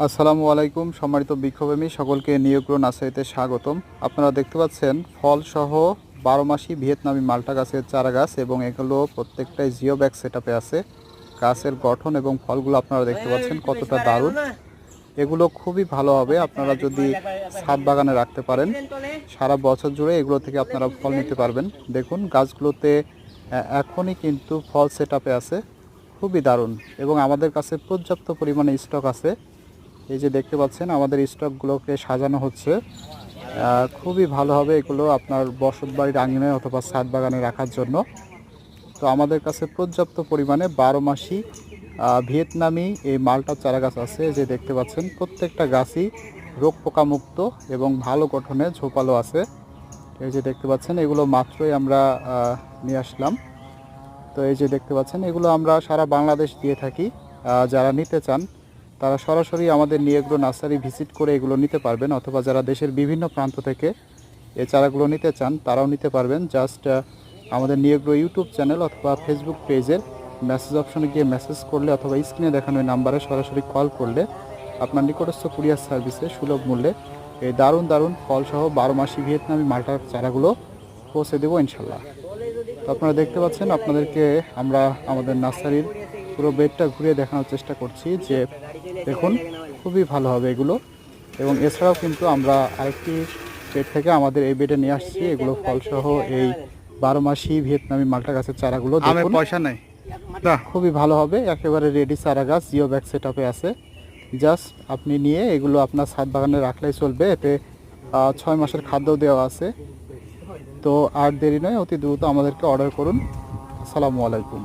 আসসালামু আলাইকুম সম্মানিত বিক্ষোভেমী সকলকে নিয়োগ্র নার্সারিতে স্বাগতম। আপনারা দেখতে পাচ্ছেন ফল সহ বারো মাসি ভিয়েতনামি মাল্টা গাছের চারা গাছ এবং এগুলো প্রত্যেকটাই জিও ব্যাগ সেট আছে। গাছের গঠন এবং ফলগুলো আপনারা দেখতে পাচ্ছেন কতটা দারুণ। এগুলো খুবই ভালো হবে আপনারা যদি ছাদ বাগানে রাখতে পারেন। সারা বছর জুড়ে এগুলো থেকে আপনারা ফল নিতে পারবেন। দেখুন গাছগুলোতে এখনই কিন্তু ফল সেট আছে। খুবই দারুণ এবং আমাদের কাছে পর্যাপ্ত পরিমাণে স্টক আছে। এই যে দেখতে পাচ্ছেন, আমাদের স্টকগুলোকে সাজানো হচ্ছে। খুবই ভালো হবে এগুলো আপনার বসত বাড়ির আঙিনায় অথবা ছাদ বাগানে রাখার জন্য। তো আমাদের কাছে পর্যাপ্ত পরিমাণে বারো মাসি ভিয়েতনামি এই মালটা চারা গাছ আছে যে দেখতে পাচ্ছেন, প্রত্যেকটা গাছই রোগ পোকামুক্ত এবং ভালো গঠনে ঝোপালো আছে। এই যে দেখতে পাচ্ছেন, এগুলো মাত্রই আমরা নিয়ে আসলাম। তো এই যে দেখতে পাচ্ছেন, এগুলো আমরা সারা বাংলাদেশ দিয়ে থাকি যারা নিতে চান তারা সরাসরি আমাদের নিয়েগ্রো নার্সারি ভিজিট করে এগুলো নিতে পারবেন, অথবা যারা দেশের বিভিন্ন প্রান্ত থেকে এই চারাগুলো নিতে চান, তারাও নিতে পারবেন। জাস্ট আমাদের নিয়েগ্রো ইউটিউব চ্যানেল অথবা ফেসবুক পেজের মেসেজ অপশনে গিয়ে মেসেজ করলে অথবা স্ক্রিনে দেখানো এই নাম্বারে সরাসরি কল করলে আপনার নিকটস্থ কুরিয়ার সার্ভিসে সুলভ মূল্যে এই দারুণ দারুণ ফলসহ বারো মাসি ভিয়েতনামি মাল্টার চারাগুলো পৌঁছে দেবো ইনশাল্লাহ। তো আপনারা দেখতে পাচ্ছেন, আপনাদেরকে আমরা আমাদের নার্সারির পুরো বেডটা ঘুরিয়ে দেখানোর চেষ্টা করছি যে দেখুন খুবই ভালো হবে এগুলো। এবং এছাড়াও কিন্তু আমরা আরেকটি বেড থেকে আমাদের এই বেডে নিয়ে আসছি। এগুলো ফলসহ এই বারো মাসি ভিয়েতনামি মাল্টা গাছের চারাগুলো দেখুন। পয়সা নাই। খুবই ভালো হবে একেবারে রেডি চারা গাছ জিও ব্যাগ সেট আছে। জাস্ট আপনি নিয়ে এগুলো আপনার ছাদ বাগানে রাখলেই চলবে। এতে ছয় মাসের খাদ্য দেওয়া আছে। তো আর দেরি নয় অতি দ্রুত আমাদেরকে অর্ডার করুন। আসসালামু আলাইকুম।